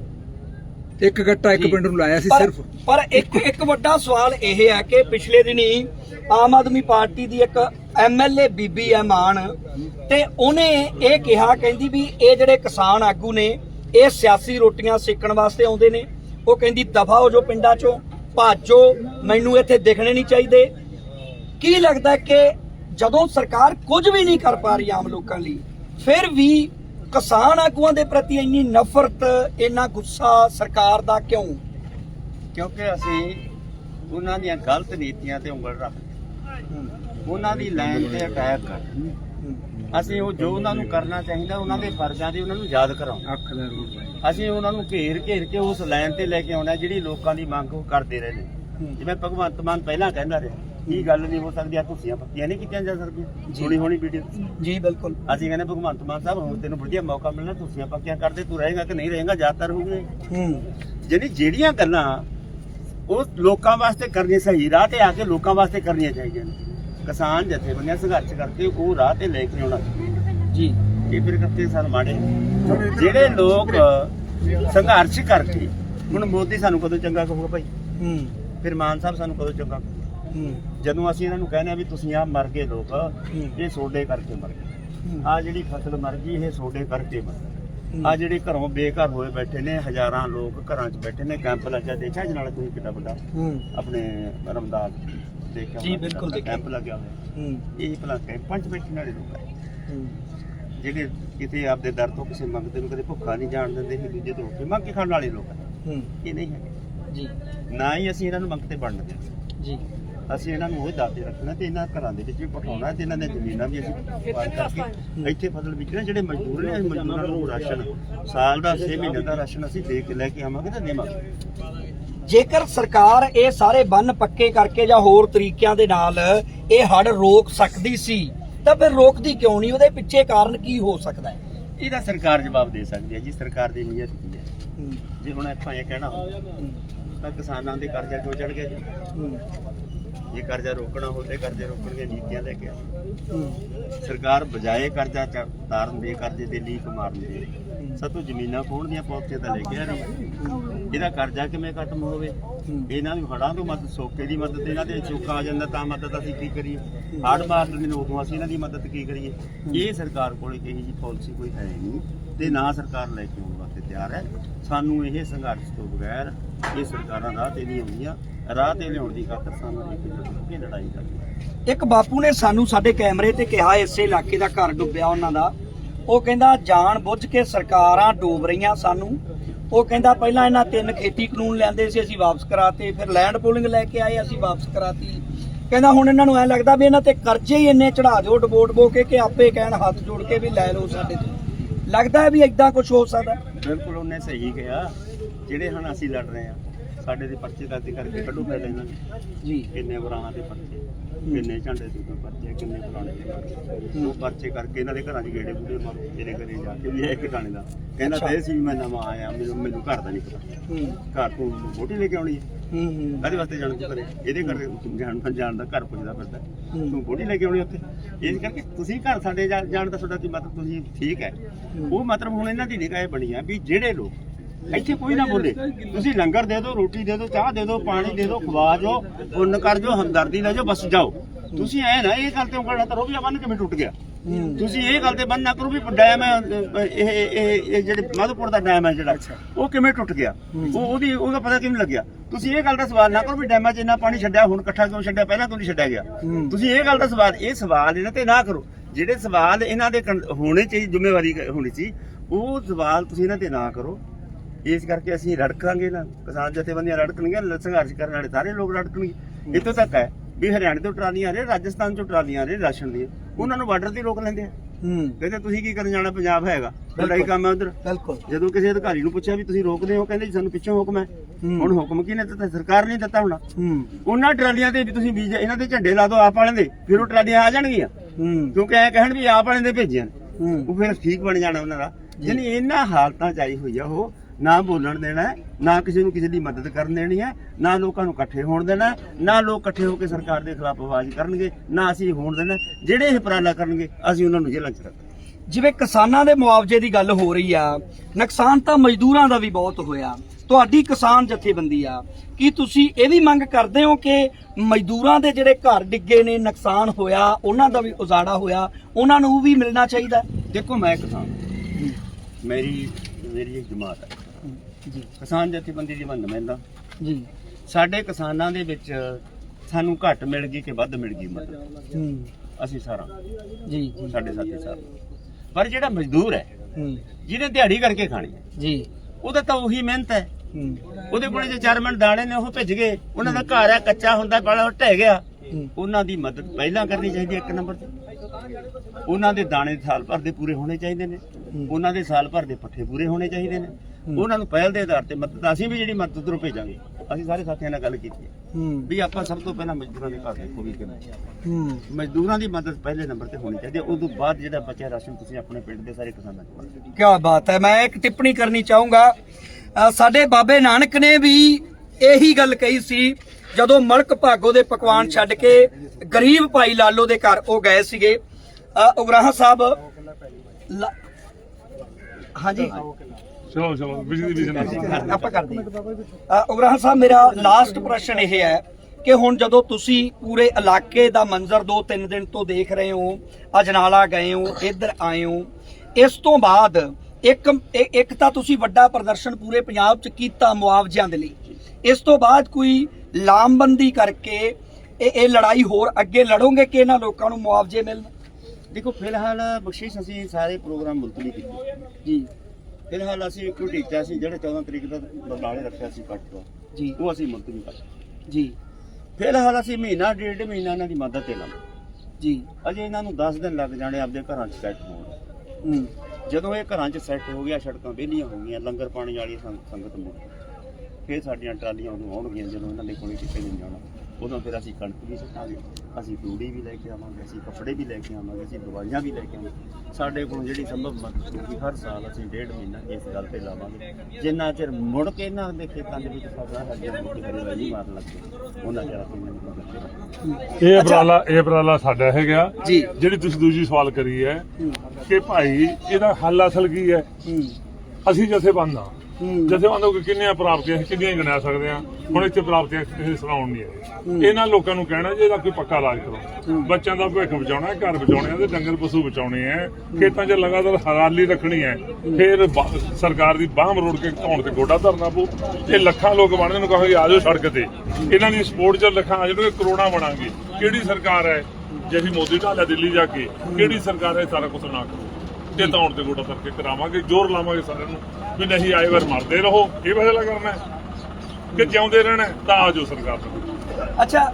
Speaker 4: ਇੱਕ ਗੱਟਾ ਇੱਕ। ਪਿੰਡ ਨੂੰ ਲਾਇਆ ਸੀ ਸਿਰਫ।
Speaker 1: ਪਰ ਇੱਕ ਇੱਕ ਵੱਡਾ ਸਵਾਲ ਇਹ ਹੈ ਕਿ ਪਿਛਲੇ ਦਿਨੀ ਆਮ ਆਦਮੀ ਪਾਰਟੀ ਦੀ ਇੱਕ ਐਮਐਲਏ ਬੀਬੀ ਹੈ ਮਾਨ ਤੇ ਉਹਨੇ ਇਹ ਕਿਹਾ ਕਹਿੰਦੀ ਵੀ ਇਹ ਜਿਹੜੇ ਕਿਸਾਨ ਆਗੂ ਨੇ ਇਹ ਸਿਆਸੀ ਰੋਟੀਆਂ ਸੇਕਣ ਵਾਸਤੇ ਆਉਂਦੇ ਨੇ। ਉਹ ਕਹਿੰਦੀ ਦਫਾ ਹੋ ਜੋ ਪਿੰਡਾਂ ਚੋਂ ਭਾਜੋ ਮੈਨੂੰ ਇੱਥੇ ਦਿਖਣੇ ਨਹੀਂ ਚਾਹੀਦੇ। ਕੀ ਲੱਗਦਾ ਹੈ ਕਿ ਜਦੋਂ ਸਰਕਾਰ ਕੁਝ ਵੀ ਨਹੀਂ ਕਰ ਪਾ ਰਹੀ ਆਮ ਲੋਕਾਂ ਲਈ ਫਿਰ ਵੀ ਕਿਸਾਨ ਆਗੂਆਂ ਦੇ ਪ੍ਰਤੀ ਇੰਨੀ ਨਫ਼ਰਤ ਇੰਨਾ ਗੁੱਸਾ ਸਰਕਾਰ ਦਾ ਕਿਉਂ?
Speaker 2: ਕਿਉਂਕਿ ਅਸੀਂ ਉਹਨਾਂ ਦੀਆਂ ਗਲਤ ਨੀਤੀਆਂ ਤੇ ਉਂਗਲ ਰੱਖਦੇ ਉਹਨਾਂ ਦੀ ਲਾਈਨ ਤੇ ਅਟੈਕ ਕਰਦੇ ਅਸੀਂ ਉਹ ਜੋ ਉਹਨਾਂ ਨੂੰ ਕਰਨਾ ਚਾਹੀਦਾ ਉਹਨਾਂ ਦੇ ਫਰਜ਼ਾਂ ਦੀ ਉਹਨਾਂ ਨੂੰ ਯਾਦ ਕਰਾਉਂਦੇ
Speaker 4: ਅੱਖ ਦਾ ਰੂਪ
Speaker 2: ਅਸੀਂ ਉਹਨਾਂ ਨੂੰ ਘੇਰ ਘੇਰ ਕੇ ਉਸ ਲਾਈਨ ਤੇ ਲੈ ਕੇ ਆਉਣਾ ਜਿਹੜੀ ਲੋਕਾਂ ਦੀ ਮੰਗ ਉਹ ਕਰਦੇ ਰਹੇ ਨੇ ਜਿਵੇਂ ਭਗਵੰਤ ਮਾਨ ਪਹਿਲਾਂ ਕਹਿੰਦਾ ਰਿਹਾ ਇਹ ਗੱਲ ਨਹੀਂ ਹੋ ਸਕਦੀ ਆ? ਤੁਸੀਂ ਪੱਕੀਆਂ ਨਹੀਂ ਕੀਤੀਆਂ ਜਾ ਸਕਦੀਆਂ? ਥੋੜੀ ਹੋਣੀ ਵੀਡੀਓ
Speaker 1: ਜੀ ਬਿਲਕੁਲ।
Speaker 2: ਅਸੀਂ ਕਹਿੰਦੇ ਭਗਵੰਤ ਮਾਨ ਸਾਹਿਬ ਹੁਣ ਤੈਨੂੰ ਵਧੀਆ ਮੌਕਾ ਮਿਲਣਾ ਤੁਸੀਂ ਪੱਕੀਆਂ ਕਰਦੇ ਤੂੰ ਰਹੇਗਾ ਕਿ ਨਹੀਂ ਰਹੇਗਾ ਜ਼ਿਆਦਾਤਰ ਹੋਊਗੇ
Speaker 1: ਹੂੰ।
Speaker 2: ਜਿਹੜੀ ਜਿਹੜੀਆਂ ਗੱਲਾਂ ਉਹ ਲੋਕਾਂ ਵਾਸਤੇ ਕਰਨੀਆਂ ਸਹੀ ਰਾਹ ਤੇ ਆ ਕੇ ਲੋਕਾਂ ਵਾਸਤੇ ਕਰਨੀਆਂ ਚਾਹੀਦੀਆਂ ਨੇ। ਕਿਸਾਨ ਜਥੇਬੰਦੀਆਂ ਸੰਘਰਸ਼ ਕਰਕੇ ਉਹ ਰਾਹ ਤੇ ਲੈ ਕੇ ਆਉਣਾ।
Speaker 1: ਜੀ।
Speaker 2: ਇਹ ਫਿਰ ਕੱਤੇ ਸਾਲ ਮਾੜੇ। ਜਿਹੜੇ ਲੋਕ ਸੰਘਰਸ਼ ਕਰਕੇ ਹੁਣ ਮੋਦੀ ਸਾਨੂੰ ਕਦੋਂ ਚੰਗਾ ਕਹੂਗਾ ਭਾਈ?
Speaker 1: ਹੂੰ।
Speaker 2: ਫਿਰ ਮਾਨ ਸਾਹਿਬ ਸਾਨੂੰ ਕਦੋਂ ਚੰਗਾ ਜਦੋਂ ਅਸੀਂ ਇਹਨਾਂ ਨੂੰ ਕਹਿੰਦੇ ਆ ਵੀ ਤੁਸੀਂ ਆ ਮਰ ਗਏ ਲੋਕ ਇਹ ਸੋਡੇ ਕਰਕੇ ਮਰ ਗਏ। ਆ ਜਿਹੜੀ ਫਸਲ ਮਰ ਗਈ ਇਹ ਸੋਡੇ ਕਰਕੇ ਮਰ ਗਈ। ਆ ਜਿਹੜੇ ਘਰੋਂ ਬੇਘਰ ਹੋਏ ਬੈਠੇ ਨੇ ਹਜ਼ਾਰਾਂ ਲੋਕ ਘਰਾਂ 'ਚ ਬੈਠੇ ਨੇ ਕੈਂਪ ਲੱਗਿਆ ਦੇਖਿਆ ਜਨਾਲੇ ਤੁਸੀਂ ਕਿੱਡਾ ਵੱਡਾ? ਆਪਣੇ ਰਮਦਾਸ ਦੇਖਿਆ
Speaker 1: ਜੀ, ਬਿਲਕੁਲ ਦੇਖਿਆ।
Speaker 2: ਕੈਂਪ ਲੱਗਿਆ ਹੋਇਆ।
Speaker 1: ਹੂੰ।
Speaker 2: ਇਹ ਭਲਾ ਕੈਂਪਾਂ 'ਚ ਬੈਠੇ ਨਾਲੇ ਲੋਕ ਜਿਹੜੇ ਕਿਤੇ ਆਪਦੇ ਦਰ ਤੋਂ ਕਿਸੇ ਮੰਗਦੇ ਨੂੰ ਕਦੇ ਭੁੱਖਾ ਨਹੀਂ ਜਾਣ ਦਿੰਦੇ ਸੀ ਦੂਜੇ ਤੋਂ ਮੰਗ ਕੇ ਖਾਣ ਵਾਲੇ ਲੋਕ ਇਹ ਨਹੀਂ ਹੈ।
Speaker 1: ਜੀ।
Speaker 2: ਨਾ ਹੀ ਅਸੀਂ ਇਹਨਾਂ ਨੂੰ ਮੰਗਤੇ ਬਣਨ ਦਿੰਦੇ
Speaker 1: ਜੀ।
Speaker 2: ਅਸੀਂ ਇਹਨਾਂ ਨੂੰ ਉਹ ਦਾਤੇ ਰੱਖਣਾ ਤੇ ਇਹਨਾਂ ਘਰਾਂ ਦੇ ਵਿੱਚ ਵੀ ਪਠਾਉਣਾ ਤੇ ਇਹਨਾਂ ਦੀਆਂ ਜ਼ਮੀਨਾਂ ਵੀ ਅਸੀਂ ਪਾਰ ਕਰਕੇ ਇੱਥੇ ਫਸਲ ਵਿਕਣਾ ਜਿਹੜੇ ਮਜ਼ਦੂਰ ਨੇ ਅਸੀਂ ਮਜ਼ਦੂਰਾਂ ਨੂੰ ਰਾਸ਼ਨ ਸਾਲ ਦਾ 6 ਮਹੀਨੇ ਦਾ ਰਾਸ਼ਨ ਅਸੀਂ ਦੇ ਕੇ ਲੈ ਕੇ ਆਵਾਂਗੇ ਤੇ ਦੇਵਾਂਗੇ।
Speaker 1: ਜੇਕਰ ਸਰਕਾਰ ਇਹ ਸਾਰੇ ਬੰਨ ਪੱਕੇ ਕਰਕੇ ਜਾਂ ਹੋਰ ਤਰੀਕਿਆਂ ਦੇ ਨਾਲ ਇਹ ਹੜ ਰੋਕ ਸਕਦੀ ਸੀ ਤਾਂ ਫਿਰ ਰੋਕਦੀ ਕਿਉਂ ਨਹੀਂ? ਉਹਦੇ ਪਿੱਛੇ ਕਾਰਨ ਕੀ ਹੋ ਸਕਦਾ ਹੈ?
Speaker 2: ਇਹਦਾ ਸਰਕਾਰ ਜਵਾਬ ਦੇ ਸਕਦੀ ਹੈ ਜੀ ਸਰਕਾਰ ਦੀ ਨੀਅਤ ਕੀ ਹੈ? ਜੇ ਹੁਣ ਆਪਾਂ ਇਹ ਕਹਿਣਾ ਤਾਂ ਕਿਸਾਨਾਂ ਦੇ ਕਰਜ਼ਾ ਕਿਉਂ ਚੜ ਗਿਆ ਜੀ? ਜੇ ਕਰਜ਼ਾ ਰੋਕਣਾ ਹੋਵੇ ਕਰਜ਼ੇ ਰੋਕਣ ਦੀਆਂ ਨੀਤੀਆਂ ਲੈ ਕੇ। ਸਰਕਾਰ ਬਜਾਏ ਕਰਜ਼ਾ ਤਾਰਨ ਦੇ ਕਰਜ਼ੇ ਦੇ ਲੀਕ ਮਾਰਨ ਦੇ। ਸਤੋਂ ਜ਼ਮੀਨਾਂ ਖੋਣ ਦੀਆਂ ਪਾਲਿਸੀਆਂ ਤਾਂ ਲੈ ਕੇ ਆ ਰਹੀ। ਇਹਦਾ ਕਰਜ਼ਾ ਕਿਵੇਂ ਖਤਮ ਹੋਵੇ? ਇਹਨਾਂ ਨੂੰ ਹੜਾਂ ਤੋਂ ਮਦਦ ਸੋਕੇ ਦੀ ਮਦਦ ਇਹਨਾਂ ਦੇ ਸੋਕਾ ਆ ਜਾਂਦਾ ਤਾਂ ਮਦਦ ਅਸੀਂ ਕੀ ਕਰੀਏ? ਹੜ ਮਾਰ ਲੈਂਦੇ ਨੇ ਉਦੋਂ ਅਸੀਂ ਇਹਨਾਂ ਦੀ ਮਦਦ ਕੀ ਕਰੀਏ? ਇਹ ਸਰਕਾਰ ਕੋਲੇ ਕਹੀ ਜੀ ਪਾਲਿਸੀ ਕੋਈ ਹੈ ਨਹੀਂ ਤੇ ਨਾ ਸਰਕਾਰ ਲੈ ਕੇ ਆਉਣ ਵਾਸਤੇ ਤਿਆਰ ਹੈ। ਸਾਨੂੰ ਇਹ ਸੰਘਰਸ਼ ਤੋਂ ਬਗੈਰ ਇਹ ਸਰਕਾਰਾਂ ਰਾਹ ਤੇ ਨਹੀਂ ਆਉਂਦੀਆਂ। ਰਾਹ ਤੇ ਲਿਆਉਣ ਦੀ ਖਾਤਰ ਸਾਨੂੰ ਕੇ ਲੜਾਈ ਕਰਨੀ
Speaker 1: ਇੱਕ ਬਾਪੂ ਨੇ ਸਾਨੂੰ ਸਾਡੇ ਕੈਮਰੇ ਤੇ ਕਿਹਾ ਇਸੇ ਇਲਾਕੇ ਦਾ ਘਰ ਡੁੱਬਿਆ ਉਹਨਾਂ ਦਾ। ਉਹ ਕਹਿੰਦਾ ਜਾਣ ਬੁੱਝ ਕੇ ਸਰਕਾਰਾਂ ਡੋਬ ਰਹੀਆਂ ਸਾਨੂੰ। ਉਹ ਕਹਿੰਦਾ ਪਹਿਲਾਂ ਇਹਨਾਂ ਤਿੰਨ ਖੇਤੀ ਕਾਨੂੰਨ ਲੈਂਦੇ ਸੀ ਅਸੀਂ ਵਾਪਸ ਕਰਾਤੇ। ਫਿਰ ਲੈਂਡ ਪੂਲਿੰਗ ਲੈ ਕੇ ਆਏ ਅਸੀਂ ਵਾਪਸ ਕਰਾਤੀ। ਕਹਿੰਦਾ ਹੁਣ ਇਹਨਾਂ ਨੂੰ ਐ ਲੱਗਦਾ ਵੀ ਇਹਨਾਂ ਤੇ ਕਰਜ਼ੇ ਹੀ ਇੰਨੇ ਚੜਾ ਦਿਓ ਡਬੋ ਡਬੋ ਕੇ ਕਿ ਆਪੇ ਕਹਿਣ ਹੱਥ ਜੋੜ ਕੇ ਵੀ ਲੈ ਲਓ ਸਾਡੇ ਤੋਂ। ਲੱਗਦਾ ਵੀ ਇਦਾਂ ਕੁਝ ਹੋ ਸਕਦਾ।
Speaker 2: ਬਿਲਕੁਲ ਉਹਨੇ ਸਹੀ ਕਿਹਾ। ਜਿਹੜੇ ਹੁਣ ਅਸੀਂ ਲੜ ਰਹੇ ਆ ਸਾਡੇ ਦੇ ਪਰਚੇ ਦਰਜ ਕਰਕੇ ਕੱਢੋ ਪਹਿਲੇ ਇਹਨਾਂ ਨੇ।
Speaker 1: ਜੀ।
Speaker 2: ਕਿੰਨੇ ਬਰਾਹਾਂ ਦੇ ਪਰਚੇ ਕਿੰਨੇ ਝੰਡੇ ਦੇ ਪਰਚੇ ਕਿੰਨੇ ਪੁਰਾਣੇ ਦੇ ਪਰਚੇ। ਉਹ ਪਰਚੇ ਕਰਕੇ ਇਹਨਾਂ ਦੇ ਘਰਾਂ 'ਚ ਗੇੜੇ ਬੁੱਢੇ ਮਾਰੋ ਤੇਰੇ ਘਰੇ ਜਾ ਕੇ ਵੀ ਇਹ ਇੱਕ ਟਾਣੇ ਦਾ। ਕਹਿੰਦਾ ਤੇ ਸੀ ਮੈਂ ਨਵਾਂ ਆਇਆ ਮੈਨੂੰ ਮੈਨੂੰ ਘਰ ਦਾ ਨਹੀਂ ਪਤਾ। ਘਰ ਤੋਂ ਵੋਟੀ ਲੈ ਕੇ ਆਉਣੀ ਹੈ।
Speaker 1: ਹੂੰ ਹੂੰ।
Speaker 2: ਕਾਹਦੇ ਵਾਸਤੇ ਜਾਣ ਘਰੇ? ਇਹਦੇ ਕਰਕੇ ਤੂੰ ਜਾਣ ਜਾਣ ਦਾ ਘਰ ਪੁੱਛਦਾ ਫਿਰਦਾ। ਤੂੰ ਵੋਟੀ ਲੈ ਕੇ ਆਉਣੀ ਉੱਥੇ। ਇਸ ਕਰਕੇ ਤੁਸੀਂ ਘਰ ਸਾਡੇ ਜਾਣ ਦਾ ਤੁਹਾਡਾ ਕੀ ਮਤਲਬ? ਤੁਸੀਂ ਠੀਕ ਹੈ। ਉਹ ਮਤਲਬ ਹੁਣ ਇਹਨਾਂ ਦੀ ਨਿਗਾਹ ਬਣੀ ਆ ਵੀ ਜਿਹੜੇ ਲੋਕ ਇੱਥੇ ਕੋਈ ਨਾ ਬੋਲੇ। ਤੁਸੀਂ ਲੰਗਰ ਦੇ ਦਿਓ, ਰੋਟੀ ਦੇ ਦਿਓ, ਚਾਹ ਦੇ ਦਿਓ, ਪਾਣੀ ਦੇ ਦਿਓ, ਖਵਾ ਜਾਓ ਪੁੰਨ ਕਰ ਜਾਓ ਹਮਦਰਦੀ ਲੈ ਜਾਓ ਬਸ ਜਾਓ। ਤੁਸੀਂ ਐ ਨਾ, ਇਹ ਗੱਲ ਤੇ ਉਂਗਲ ਕਰੋ ਵੀ ਬੰਨ ਕਿਵੇਂ ਟੁੱਟ ਗਿਆ? ਤੁਸੀਂ ਇਹ ਗੱਲ ਤੇ ਬੰਨ ਨਾ ਕਰੋ ਵੀ ਡੈਮ ਇਹ ਇਹ ਜਿਹੜੇ ਮਾਧੋਪੁਰ ਦਾ ਡੈਮ ਹੈ ਜਿਹੜਾ, ਉਹ ਕਿਵੇਂ ਟੁੱਟ ਗਿਆ? ਉਹ ਉਹਦੀ, ਉਹਦਾ ਪਤਾ ਕਿਵੇਂ ਲੱਗਿਆ? ਤੁਸੀਂ ਇਹ ਗੱਲ ਦਾ ਸਵਾਲ ਨਾ ਕਰੋ ਵੀ ਡੈਮਾਂ 'ਚ ਇੰਨਾ ਪਾਣੀ ਛੱਡਿਆ, ਹੁਣ ਇਕੱਠਾ ਕਿਉਂ ਛੱਡਿਆ, ਪਹਿਲਾਂ ਕਿਉਂ ਨਹੀਂ ਛੱਡਿਆ ਗਿਆ? ਤੁਸੀਂ ਇਹ ਗੱਲ ਦਾ ਸਵਾਲ, ਇਹ ਸਵਾਲ ਇਹਨਾਂ ਤੇ ਨਾ ਕਰੋ। ਜਿਹੜੇ ਸਵਾਲ ਇਹਨਾਂ ਦੇ ਹੋਣੇ ਚਾਹੀਦੀ ਜ਼ਿੰਮੇਵਾਰੀ ਹੋਣੀ ਸੀ, ਉਹ ਸਵਾਲ ਤੁਸੀਂ ਇਹਨਾਂ ਤੇ ਨਾ ਕਰੋ। ਇਸ ਕਰਕੇ ਅਸੀਂ ਰੜਕਾਂਗੇ ਨਾ ਕਿਸਾਨ ਜਥੇਬੰਦੀਆਂ ਰੜਕਣਗੀਆਂ ਸੰਘਰਸ਼ ਕਰਨ ਵਾਲੇ ਸਾਰੇ ਲੋਕ ਰੜਕਣਗੇ। ਇੱਥੋਂ ਤੱਕ ਹੈ ਵੀ ਹਰਿਆਣੇ ਤੋਂ ਟਰਾਲੀਆਂ ਆ ਰਹੀਆਂ ਰਾਜਸਥਾਨ ਤੋਂ ਟਰਾਲੀਆਂ ਆ ਰਹੀਆਂ ਰਾਸ਼ਨ ਦੀਆਂ। ਉਹਨਾਂ ਨੂੰ ਬਾਰਡਰ ਤੇ ਰੋਕ ਲੈਂਦੇ ਆ।
Speaker 1: ਹੂੰ।
Speaker 2: ਕਹਿੰਦੇ ਤੁਸੀਂ ਕੀ ਕਰਨ ਜਾਣਾ? ਪੰਜਾਬ ਹੈਗਾ। ਤੁਹਾਡਾ ਹੀ ਕੰਮ ਹੈ ਉਧਰ।
Speaker 1: ਬਿਲਕੁਲ।
Speaker 2: ਜਦੋਂ ਕਿਸੇ ਅਧਿਕਾਰੀ ਨੂੰ ਪੁੱਛਿਆ ਵੀ ਤੁਸੀਂ ਰੋਕਦੇ ਹੋ ਕਹਿੰਦੇ ਸਾਨੂੰ ਪਿੱਛੋਂ ਹੁਕਮ ਹੈ। ਹੁਣ ਹੁਕਮ ਕਿਹਨੇ ਦਿੱਤਾ? ਸਰਕਾਰ ਨੇ ਦਿੱਤਾ ਹੋਣਾ।
Speaker 1: ਹੂੰ।
Speaker 2: ਉਹਨਾਂ ਟਰਾਲੀਆਂ ਤੇ ਵੀ ਤੁਸੀਂ ਬੀਜ ਇਹਨਾਂ ਦੇ ਝੰਡੇ ਲਾ ਦਿਓ ਆਪ ਵਾਲਿਆਂ ਦੇ ਫਿਰ ਉਹ ਟਰਾਲੀਆਂ ਆ ਜਾਣਗੀਆਂ।
Speaker 1: ਹੂੰ।
Speaker 2: ਕਿਉਂਕਿ ਐ ਕਹਿਣ ਵੀ ਆਪ ਵਾਲਿਆਂ ਦੇ ਭੇਜੀਆਂ ਉਹ ਫਿਰ ਠੀਕ ਬਣ ਜਾਣਾ ਉਹਨਾਂ ਦਾ। ਯਾਨੀ ਇਹਨਾਂ ਹਾਲਤਾਂ ਚ ਆਈ ਹੋਈ ਆ ਉਹ। ਨਾ ਬੋਲਣ ਦੇਣਾ ਹੈ, ਨਾ ਕਿਸੇ ਨੂੰ ਕਿਸੇ ਦੀ ਮਦਦ ਕਰਨ ਦੇਣੀ ਹੈ ਨਾ ਲੋਕਾਂ ਨੂੰ ਇਕੱਠੇ ਹੋਣ ਦੇਣਾ ਹੈ, ਨਾ ਲੋਕ ਇਕੱਠੇ ਹੋ ਕੇ ਸਰਕਾਰ ਦੇ ਖਿਲਾਫ ਆਵਾਜ਼ ਕਰਨਗੇ ਨਾ ਅਸੀਂ ਹੋਣ ਦੇਣਾ ਜਿਹੜੇ ਇਹ ਉਪਰਾਲਾ ਕਰਨਗੇ ਅਸੀਂ ਉਹਨਾਂ ਨੂੰ ਜੇਲ੍ਹਾਂ ਚ ਰੱਖਾਂਗੇ
Speaker 1: ਜਿਵੇਂ ਕਿਸਾਨਾਂ ਦੇ ਮੁਆਵਜ਼ੇ ਦੀ ਗੱਲ ਹੋ ਰਹੀ ਆ ਨੁਕਸਾਨ ਤਾਂ ਮਜ਼ਦੂਰਾਂ ਦਾ ਵੀ ਬਹੁਤ ਹੋਇਆ। ਤੁਹਾਡੀ ਕਿਸਾਨ ਜਥੇਬੰਦੀ ਆ ਕੀ ਤੁਸੀਂ ਇਹ ਵੀ ਮੰਗ ਕਰਦੇ ਹੋ ਕਿ ਮਜ਼ਦੂਰਾਂ ਦੇ ਜਿਹੜੇ ਘਰ ਡਿੱਗੇ ਨੇ ਨੁਕਸਾਨ ਹੋਇਆ ਉਹਨਾਂ ਦਾ ਵੀ ਉਜਾੜਾ ਹੋਇਆ ਉਹਨਾਂ ਨੂੰ ਵੀ ਮਿਲਣਾ ਚਾਹੀਦਾ? ਹੈ?
Speaker 2: ਦੇਖੋ ਮੈਂ ਕਿਸਾਨ ਮੇਰੀ ਮੇਰੀ ਇੱਕ ਜਮਾਤ ਹੈ।
Speaker 1: ਜੀ।
Speaker 2: ਕਿਸਾਨ ਜਥੇਬੰਦੀ ਦੀ ਮੈਂ ਨੁਮਾਇੰਦਾ
Speaker 1: ਜੀ।
Speaker 2: ਸਾਡੇ ਕਿਸਾਨਾਂ ਦੇ ਵਿੱਚ ਸਾਨੂੰ ਘੱਟ ਮਿਲ ਗਈ ਕਿ ਵੱਧ ਮਿਲ ਗਈ
Speaker 1: ਹੂੰ।
Speaker 2: ਅਸੀਂ ਸਾਰਾ।
Speaker 1: ਜੀ ਜੀ।
Speaker 2: ਸਾਡੇ ਸਾਥੀ ਸਾਹਿਬ ਪਰ ਜਿਹੜਾ ਮਜ਼ਦੂਰ ਹੈ
Speaker 1: ਹੂੰ।
Speaker 2: ਜਿਹਨੇ ਦਿਹਾੜੀ ਕਰਕੇ ਖਾਣੀ ਹੈ
Speaker 1: ਜੀ।
Speaker 2: ਉਹਦਾ ਤਾਂ ਉਹੀ ਮਿਹਨਤ ਹੈ।
Speaker 1: ਹੂੰ।
Speaker 2: ਉਹਦੇ ਕੋਲੇ ਜੇ ਚਾਰ ਮਿੰਟ ਦਾਣੇ ਨੇ ਉਹ ਭਿੱਜ ਗਏ। ਉਹਨਾਂ ਦਾ ਘਰ ਆ ਕੱਚਾ ਹੁੰਦਾ ਉਹ ਢਹਿ ਗਿਆ।
Speaker 1: ਹੂੰ।
Speaker 2: ਉਹਨਾਂ ਦੀ ਮਦਦ ਪਹਿਲਾਂ ਕਰਨੀ ਚਾਹੀਦੀ ਹੈ ਇੱਕ ਨੰਬਰ ਤੇ। ਉਹਨਾਂ ਦੇ ਦਾਣੇ ਸਾਲ ਭਰ ਦੇ ਪੂਰੇ ਹੋਣੇ ਚਾਹੀਦੇ ਨੇ।
Speaker 1: ਹੂੰ।
Speaker 2: ਉਹਨਾਂ ਦੇ ਸਾਲ ਭਰ ਦੇ ਪੱਠੇ ਪੂਰੇ ਹੋਣੇ ਚਾਹੀਦੇ ਨੇ। ਉਹਨਾਂ ਨੂੰ ਪਹਿਲ ਦੇ ਆਧਾਰ ਤੇ ਮਦਦ ਅਸੀਂ ਵੀ ਜਿਹੜੀ ਮਦਦ ਉਧਰੋਂ ਭੇਜਾਂਗੇ ਅਸੀਂ ਸਾਰੇ ਸਾਥੀਆਂ ਨਾਲ ਗੱਲ ਕੀਤੀ ਹੈ। ਵੀ ਆਪਾਂ ਸਭ ਤੋਂ ਪਹਿਲਾਂ ਮਜ਼ਦੂਰਾਂ ਦੇ ਘਰ ਦੇਖੋ ਵੀ ਕਿਵੇਂ।
Speaker 1: ਹੂੰ।
Speaker 2: ਮਜ਼ਦੂਰਾਂ ਦੀ ਮਦਦ ਪਹਿਲੇ ਨੰਬਰ ਤੇ ਹੋਣੀ ਚਾਹੀਦੀ ਹੈ ਉਸ ਤੋਂ ਬਾਅਦ ਜਿਹੜਾ ਬਚਿਆ ਰਾਸ਼ਨ ਤੁਸੀਂ ਆਪਣੇ ਪਿੰਡ ਦੇ ਸਾਰੇ ਕਿਸਾਨਾਂ ਨੂੰ।
Speaker 1: ਕੀ ਬਾਤ ਹੈ ਮੈਂ ਇੱਕ ਟਿੱਪਣੀ ਕਰਨੀ ਚਾਹੂੰਗਾ। ਸਾਡੇ ਬਾਬੇ ਨਾਨਕ ਨੇ ਵੀ ਇਹੀ ਗੱਲ ਕਹੀ ਸੀ ਜਦੋਂ ਮਲਕ ਭਾਗੋ ਦੇ ਪਕਵਾਨ ਛੱਡ ਕੇ ਗਰੀਬ ਭਾਈ ਲਾਲੋ ਦੇ ਘਰ ਉਹ ਗਏ ਸੀਗੇ। ਉਗਰਾਹਾਂ ਸਾਹਿਬ ਹਾਂਜੀ।
Speaker 3: ਚਲੋ ਚਲੋ ਬਿਜਲੀ ਬਿਜਲੀ
Speaker 1: ਆਪਾਂ ਕਰਦੇ ਹਾਂ। ਅ, ਉਗਰਾਹਾਂ ਸਾਹਿਬ ਮੇਰਾ ਲਾਸਟ ਪ੍ਰਸ਼ਨ ਇਹ ਹੈ ਕਿ ਹੁਣ ਜਦੋਂ ਤੁਸੀਂ ਪੂਰੇ ਇਲਾਕੇ ਦਾ ਮੰਜ਼ਰ 2-3 ਦਿਨ ਤੋਂ ਦੇਖ ਰਹੇ ਹੋ ਅਜਨਾਲਾ ਗਏ ਹੋ ਇੱਧਰ ਆਏ ਹੋ ਇਸ ਤੋਂ ਬਾਅਦ ਇੱਕ ਇੱਕ ਤਾਂ ਤੁਸੀਂ ਵੱਡਾ ਪ੍ਰਦਰਸ਼ਨ ਪੂਰੇ ਪੰਜਾਬ 'ਚ ਕੀਤਾ ਮੁਆਵਜ਼ਿਆਂ ਦੇ ਲਈ। ਇਸ ਤੋਂ ਬਾਅਦ ਕੋਈ ਲਾਮਬੰਦੀ ਕਰਕੇ ਇਹ ਇਹ ਲੜਾਈ ਹੋਰ ਅੱਗੇ ਲੜੋਗੇ ਕਿ ਇਹਨਾਂ ਲੋਕਾਂ ਨੂੰ ਮੁਆਵਜ਼ੇ ਮਿਲਣ?
Speaker 2: ਦੇਖੋ ਫਿਲਹਾਲ ਬਖਸ਼ਿਸ਼ ਅਸੀਂ ਸਾਰੇ ਪ੍ਰੋਗਰਾਮ ਮੁਲਤਵੀ ਕੀਤੇ।
Speaker 1: ਜੀ।
Speaker 2: ਫਿਲਹਾਲ ਅਸੀਂ ਇੱਕ ਟੀਚਾ ਸੀ ਜਿਹੜਾ 14 ਤਰੀਕ ਦਾ ਬਰਨਾਲੇ ਰੱਖਿਆ ਸੀ ਕੱਟ ਦਾ
Speaker 1: ਜੀ।
Speaker 2: ਉਹ ਅਸੀਂ ਮੁਲਤਵੀ ਕਰ
Speaker 1: ਜੀ।
Speaker 2: ਫਿਲਹਾਲ ਅਸੀਂ ਮਹੀਨਾ ਡੇਢ ਮਹੀਨਾ ਇਹਨਾਂ ਦੀ ਮਦਦ ਤੇ ਲਾਂਗੇ।
Speaker 1: ਜੀ।
Speaker 2: ਅਜੇ ਇਹਨਾਂ ਨੂੰ 10 ਦਿਨ ਲੱਗ ਜਾਣੇ ਆਪਦੇ ਘਰਾਂ 'ਚ ਸੈੱਟ ਹੋਣ। ਜਦੋਂ ਇਹ ਘਰਾਂ 'ਚ ਸੈੱਟ ਹੋ ਗਿਆ ਸੜਕਾਂ ਵਿਹਲੀਆਂ ਹੋ ਗਈਆਂ ਲੰਗਰ ਪਾਣੀ ਵਾਲੀ ਸੰਗ- ਸੰਗਤ ਮੁੜ ਫਿਰ ਸਾਡੀਆਂ ਟਰਾਲੀਆਂ ਉਦੋਂ ਆਉਣਗੀਆਂ ਜਦੋਂ ਇਹਨਾਂ ਦੇ ਕੋਲੇ ਕਿਤੇ ਨਹੀਂ ਜਾਣਾ। ਉਦੋਂ ਫਿਰ ਅਸੀਂ ਕਣਕ ਵੀ ਸੁੱਟਾਂਗੇ। ਅਸੀਂ ਤੂੜੀ ਵੀ ਲੈ ਕੇ ਆਵਾਂਗੇ ਅਸੀਂ ਕੱਪੜੇ ਵੀ ਲੈ ਕੇ ਆਵਾਂਗੇ ਅਸੀਂ ਦਵਾਈਆਂ ਵੀ ਲੈ ਕੇ ਆਵਾਂਗੇ। ਸਾਡੇ ਕੋਲ ਜਿਹੜੀ ਸੰਭਵ ਮਦਦ ਹੋਊਗੀ ਹਰ ਸਾਲ ਅਸੀਂ ਡੇਢ ਮਹੀਨਾ ਇਸ ਗੱਲ ਤੇ ਲਾਵਾਂਗੇ। ਜਿੰਨਾ ਚਿਰ ਮੁੜ ਕੇ ਇਹਨਾਂ ਦੇ ਖੇਤਾਂ ਦੇ ਵਿੱਚ ਸਾਡਾ ਮੁੱਕੀ ਹਰੀ ਨਹੀਂ ਮਾਰਨ ਲੱਗੇ ਉਹਨਾਂ ਚਿਰ ਅਸੀਂ ਇਹਨਾਂ ਦੀ ਮਦਦ ਕਰਾਂਗੇ
Speaker 5: ਇਹ ਉਪਰਾਲਾ ਇਹ ਉਪਰਾਲਾ ਸਾਡਾ ਹੈਗਾ।
Speaker 1: ਜੀ।
Speaker 5: ਜਿਹੜੀ ਤੁਸੀਂ ਦੂਜੀ ਸਵਾਲ ਕਰੀ ਹੈ ਕਿ ਭਾਈ ਇਹਦਾ ਹੱਲ ਅਸਲ ਕੀ ਹੈ। ਅਸੀਂ ਜਥੇਬੰਦ ਹੂੰ। ਜਥੇਬੰਦ ਕੋ ਕਿੰਨੀਆਂ ਪ੍ਰਾਪਤੀਆਂ ਅਸੀਂ ਕਿੰਨੀਆਂ ਗਿਣਾ ਸਕਦੇ ਹਾਂ। ਹੁਣ ਇੱਥੇ ਪ੍ਰਾਪਤੀਆਂ ਕਿਸੇ ਸੁਣਾਉਣ ਨਹੀਂ ਆਏ। ਇਹਨਾਂ ਲੋਕਾਂ ਨੂੰ ਕਹਿਣਾ ਜੇ ਇਹਦਾ ਕੋਈ ਪੱਕਾ ਇਲਾਜ ਕਰੋ। ਬੱਚਿਆਂ ਦਾ ਭਵਿੱਖ ਬਚਾਉਣਾ ਹੈ ਘਰ ਬਚਾਉਣੇ ਆ ਤੇ ਡੰਗਰ ਪਸ਼ੂ ਬਚਾਉਣੇ ਆ। ਖੇਤਾਂ 'ਚ ਲਗਾਤਾਰ ਹਰਾਲੀ ਰੱਖਣੀ ਹੈ। ਫਿਰ ਸਰਕਾਰ ਦੀ ਬਾਹਮ ਰੋੜ ਕੇ ਧੌਣ ਤੇ ਗੋਡਾ ਧਰਨਾ ਪਊ। ਇਹ ਲੱਖਾਂ ਲੋਕ ਬਣਦੇ ਨੂੰ ਕਹਾਂਗੇ ਆ ਜਾਓ ਸੜਕ ਤੇ। ਇਹਨਾਂ ਦੀ ਸਪੋਰਟ 'ਚ ਲੱਖਾਂ ਆ ਜਾਣਗੇ ਕਰੋੜਾਂ ਬਣਾਂਗੇ। ਕਿਹੜੀ ਸਰਕਾਰ ਹੈ? ਜੇ ਅਸੀਂ ਮੋਦੀ ਢਾਲਿਆ ਦਿੱਲੀ ਜਾ ਕੇ ਕਿਹੜੀ ਸਰਕਾਰ ਹੈ ਸਾਰਾ ਕੁਝ ਨਾ ਕਰੂ। ਤੇ ਧੌਣ ਤੇ ਗੋਡਾ ਧਰ ਕੇ ਕਰਾਵਾਂਗੇ ਜ਼ੋਰ ਲਾਵਾਂਗੇ ਸਾਰਿਆਂ ਨੂੰ ਵੀ ਨਹੀਂ ਆਏ ਵਾਰ ਮਰਦੇ ਰਹੋ ਇਹ ਫੈਸਲਾ ਕਰਨਾ ਹੈ ਕਿ ਜਿਉਂਦੇ ਰਹਿਣਾ ਹੈ, ਤਾਂ ਆ ਜਾਓ ਸਰਕਾਰ ਨੂੰ।
Speaker 1: ਅੱਛਾ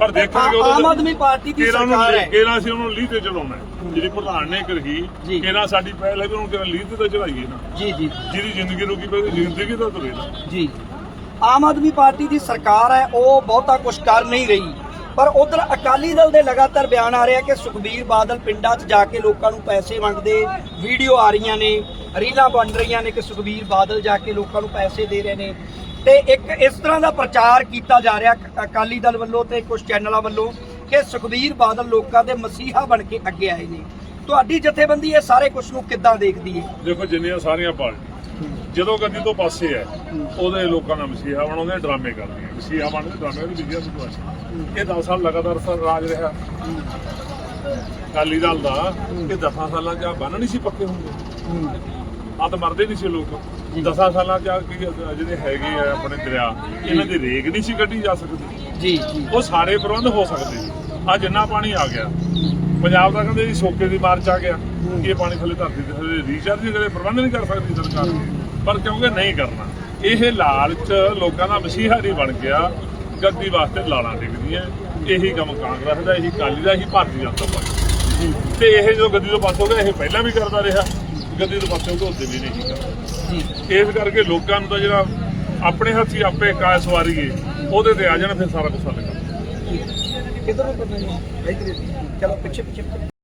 Speaker 5: ਪਰ ਦੇਖਾਂਗੇ
Speaker 1: ਆਮ ਆਦਮੀ ਪਾਰਟੀ ਦੀ
Speaker 5: ਕਿਹੜਾ ਨੂੰ
Speaker 1: ਸਰਕਾਰ ਹੈ।
Speaker 5: ਕਿਹੜਾ ਸੀ ਉਹਨੂੰ ਲੀਹ ਤੇ ਚਲਾਉਣਾ ਹੈ। ਜਿਹੜੀ ਪ੍ਰਧਾਨ ਨੇ ਕਰੀ
Speaker 1: ਜੀ।
Speaker 5: ਕਿਹੜਾ ਸਾਡੀ ਪਹਿਲ ਹੈ ਵੀ ਉਹਨੂੰ ਕਿਹੜਾ ਲੀਹ ਤੇ ਤਾਂ ਚੜਾਈਏ ਨਾ।
Speaker 1: ਜੀ ਜੀ।
Speaker 5: ਜਿਹਦੀ ਜ਼ਿੰਦਗੀ ਰੁਕੀ ਪਈ ਉਹਦੀ ਜ਼ਿੰਦਗੀ ਤਾਂ ਤੁਰੇ ਨਾ।
Speaker 1: ਜੀ। ਆਮ ਆਦਮੀ ਪਾਰਟੀ ਦੀ ਸਰਕਾਰ ਹੈ ਉਹ ਬਹੁਤਾ ਕੁਝ ਕਰ ਨਹੀਂ ਰਹੀ। ਪਰ ਉਧਰ ਅਕਾਲੀ ਦਲ ਦੇ ਲਗਾਤਾਰ ਬਿਆਨ ਆ ਰਿਹਾ ਕਿ ਸੁਖਬੀਰ ਬਾਦਲ ਪਿੰਡਾਂ 'ਚ ਜਾ ਕੇ ਲੋਕਾਂ ਨੂੰ ਪੈਸੇ ਵੰਡਦੇ ਵੀਡੀਓ ਆ ਰਹੀਆਂ ਨੇ, ਰੀਲਾਂ ਬਣ ਰਹੀਆਂ ਨੇ ਕਿ ਸੁਖਬੀਰ ਬਾਦਲ ਜਾ ਕੇ ਲੋਕਾਂ ਨੂੰ ਪੈਸੇ ਦੇ ਰਹੇ ਨੇ। ਤੇ ਇੱਕ ਇਸ ਤਰ੍ਹਾਂ ਦਾ ਪ੍ਰਚਾਰ ਕੀਤਾ ਜਾ ਰਿਹਾ ਅਕਾਲੀ ਦਲ ਵੱਲੋਂ ਤੇ ਕੁਝ ਚੈਨਲਾਂ ਵੱਲੋਂ ਕਿ ਸੁਖਬੀਰ ਬਾਦਲ ਲੋਕਾਂ ਦੇ ਮਸੀਹਾ ਬਣ ਕੇ ਅੱਗੇ ਆਏ ਨੇ। ਤੁਹਾਡੀ ਜਥੇਬੰਦੀ ਇਹ ਸਾਰੇ ਕੁਝ ਨੂੰ ਕਿੱਦਾਂ ਦੇਖਦੀ ਹੈ?
Speaker 5: ਦੇਖੋ, ਜਿੰਨੀਆਂ ਸਾਰੀਆਂ ਪਾਰਟੀਆਂ ਜਦੋਂ ਗੱਦੀ ਤੋਂ ਪਾਸੇ ਹੈ ਉਹਦੇ ਲੋਕਾਂ ਦਾ ਮਸੀਹਾ ਬਣਾਉਂਦੇ ਡਰਾਮੇ ਕਰਦੇ ਆ। ਮਸੀਹਾ ਬਣਦੇ ਡਰਾਮੇ ਦੀ ਵਿਜਿਆ ਸੁਭਾਸ਼ ਇਹ 10 ਸਾਲ ਲਗਾਤਾਰ ਸਰ ਰਾਜ ਰਿਹਾ। ਅਕਾਲੀ ਦਲ ਦਾ ਕਿ 10 ਸਾਲਾਂ ਚ ਆ ਬੰਨ ਨਹੀਂ ਸੀ ਪੱਕੇ ਹੁੰਦੇ। ਆ ਤਾਂ ਮਰਦੇ ਨਹੀਂ ਸੀ ਲੋਕ। 10 ਸਾਲਾਂ ਚ ਜਿਹੜੇ ਹੈਗੇ ਆ ਆਪਣੇ ਦਰਿਆ ਇਹਨਾਂ ਦੀ ਰੇਗ ਨਹੀਂ ਸੀ ਕੱਢੀ ਜਾ ਸਕਦੀ।
Speaker 1: ਜੀ ਜੀ।
Speaker 5: ਉਹ ਸਾਰੇ ਪ੍ਰਬੰਧ ਹੋ ਸਕਦੇ ਸੀ। ਆ ਜਿੰਨਾ ਪਾਣੀ ਆ ਗਿਆ। ਪੰਜਾਬ ਦਾ ਕਹਿੰਦੇ ਜੀ ਸੋਕੇ ਦੀ ਮਾਰ ਚ ਆ ਗਿਆ। ਇਹ ਪਾਣੀ ਥੱਲੇ ਧਰਤੀ ਦੇ ਥੱਲੇ ਰੀਚਾਰਜ ਕਰੇ ਪ੍ਰਬੰਧ ਨਹੀਂ ਕਰ ਸਕਦੀ ਸਰਕਾਰ ਪਰ ਕਿਉਂਕਿ ਨਹੀਂ ਕਰਨਾ? ਇਹ ਲਾਲਚ ਲੋਕਾਂ ਦਾ ਮਸੀਹਾ ਨਹੀਂ ਬਣ ਗਿਆ ਗੱਦੀ ਵਾਸਤੇ ਲਾਲਾਂ ਡਿੱਗਦੀਆਂ। ਇਹੀ ਕੰਮ ਕਾਂਗਰਸ ਦਾ ਇਹੀ ਕਾਲੀ ਦਾ ਇਹੀ ਭਾਰਤੀ ਜਨਤਾ ਪਾਰਟੀ ਤੇ ਇਹ ਜਦੋਂ ਗੱਦੀ ਤੋਂ ਪਾਸੇ ਹੋ ਗਿਆ ਇਹ ਪਹਿਲਾਂ ਵੀ ਕਰਦਾ ਰਿਹਾ। ਗੱਦੀ ਤੋਂ ਪਾਸੇ ਹੋ ਕੇ ਉਹਦੇ ਵੀ ਨਹੀਂ ਕਰਦਾ। ਇਸ ਕਰਕੇ ਲੋਕਾਂ ਨੂੰ ਤਾਂ ਜਿਹੜਾ ਆਪਣੇ ਹੱਥੀ ਆਪੇ ਕਾਇ ਸਵਾਰੀਏ ਉਹਦੇ ਤੇ ਆ ਜਾਣ ਫਿਰ ਸਾਰਾ ਕੁਝ ਹੱਲ ਕਰ
Speaker 1: ਕਿਧਰ ਨੂੰ ਕਰਨਾ ਹੈ ਚਲੋ ਪਿੱਛੇ ਪਿੱਛੇ